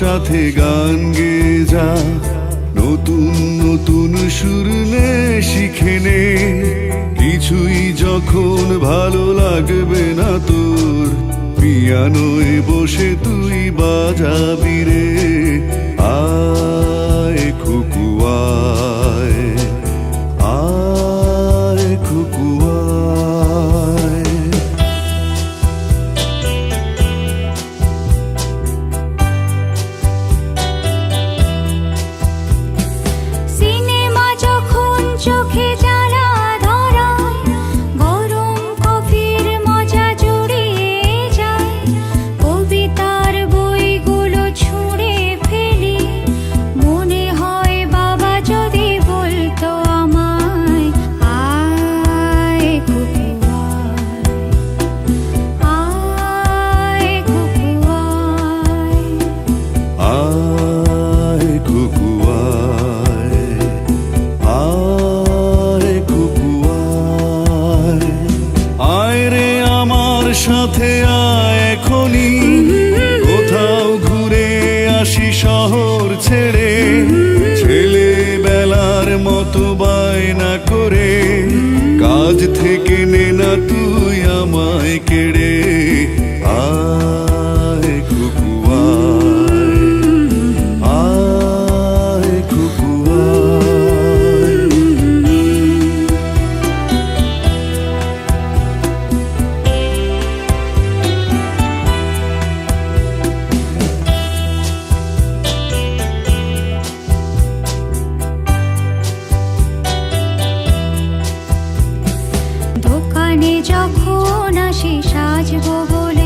সাথে গান গেয়ে যা, নতুন নতুন সুর নে, শিখে নে। কিছুই যখন ভালো লাগবে না তোর, পিয়ানোয় বসে তুই বাজাবি রে। আয় সাথে আসি সাজবো বলে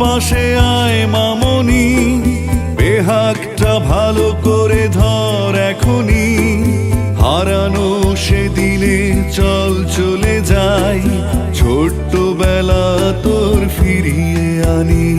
পাশে আয় মামনি বেহাকটা ভালো করে ধর এখনি হারানো সে দিলে চল চলে যাই ছোট্ট বেলা তোর ফিরিয়ে আনি।